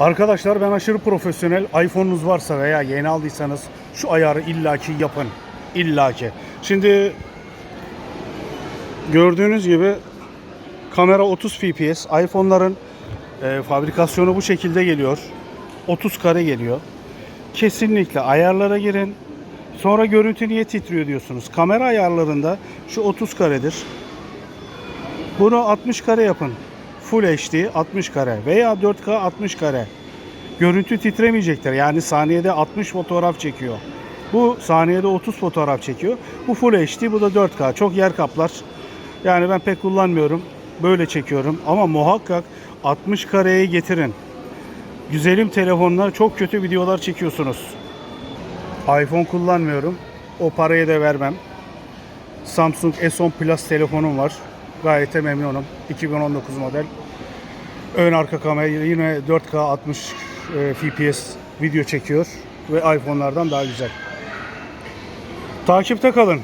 Arkadaşlar ben aşırı profesyonel. iPhone'unuz varsa veya yeni aldıysanız şu ayarı illaki yapın. İllaki. Şimdi gördüğünüz gibi kamera 30 fps. iPhone'ların e, fabrikasyonu bu şekilde geliyor. 30 kare geliyor. Kesinlikle ayarlara girin. Sonra görüntü niye titriyor diyorsunuz. Kamera ayarlarında şu 30 karedir. Bunu 60 kare yapın. Full HD 60 kare veya 4K 60 kare. Görüntü titremeyecektir. Yani saniyede 60 fotoğraf çekiyor. Bu saniyede 30 fotoğraf çekiyor. Bu Full HD, bu da 4K. Çok yer kaplar. Yani ben pek kullanmıyorum. Böyle çekiyorum. Ama muhakkak 60 kareye getirin. Güzelim telefonla çok kötü videolar çekiyorsunuz. iPhone kullanmıyorum. O parayı da vermem. Samsung S10 Plus telefonum var. Gayet de memnunum. 2019 model. Ön arka kamera yine 4K 60 e, fps video çekiyor ve iPhone'lardan daha güzel. Takipte kalın.